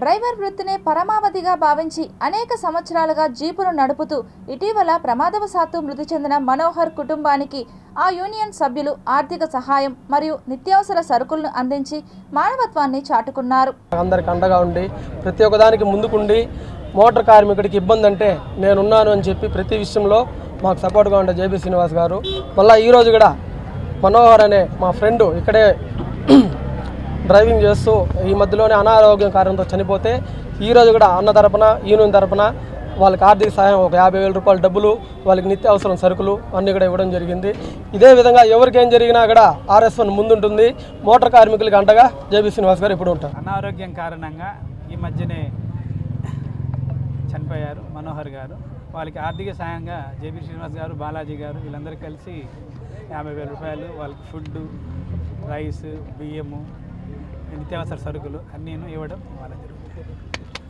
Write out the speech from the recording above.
Driver వృత్తినే పరమావధిగా భావించి అనేక సంవత్సరాలుగా జీపును నడుపుతూ ఇటీవల ప్రమాదవశాత్తు మృతి చెందిన మనోహర్ కుటుంబానికి ఆ యూనియన్ సభ్యులు ఆర్థిక సహాయం మరియు నిత్యావసర సరుకులను అందించి మానవత్వాన్ని చాటుకున్నారు. అందరికి అండగా ఉండి ప్రతి ఒక్కదానికి ముందుకుండి మోటార్ కార్మికుడికి ఇబ్బంది అంటే నేనున్నాను అని చెప్పి ప్రతి విషయంలో మాకు సపోర్ట్గా ఉండే జేబీ శ్రీనివాస్ గారు. మళ్ళీ ఈరోజు కూడా మనోహర్ అనే మా ఫ్రెండ్ ఇక్కడే డ్రైవింగ్ చేస్తూ ఈ మధ్యలోనే అనారోగ్యం కారణంతో చనిపోతే ఈరోజు కూడా అన్న తరపున యూనియన్ తరపున వాళ్ళకి ఆర్థిక సహాయం ఒక యాభై వేల రూపాయల డబ్బులు వాళ్ళకి నిత్య అవసరం సరుకులు అన్నీ కూడా ఇవ్వడం జరిగింది. ఇదే విధంగా ఎవరికేం జరిగినా కూడా ఆర్ఎస్ వన్ ముందుంటుంది. మోటార్ కార్మికులకి అండగా జేబీ శ్రీనివాస్ గారు ఇప్పుడు ఉంటారు. అనారోగ్యం కారణంగా ఈ మధ్యనే చనిపోయారు మనోహర్ గారు. వాళ్ళకి ఆర్థిక సాయంగా జేబీ శ్రీనివాస్ గారు బాలాజీ గారు వీళ్ళందరూ కలిసి యాభై వేల రూపాయలు వాళ్ళకి ఫుడ్ రైస్ బియ్యము నిత్యావసర సరుకులు అన్నీ ఇవ్వడం వాళ్ళ జరుగుతుంది.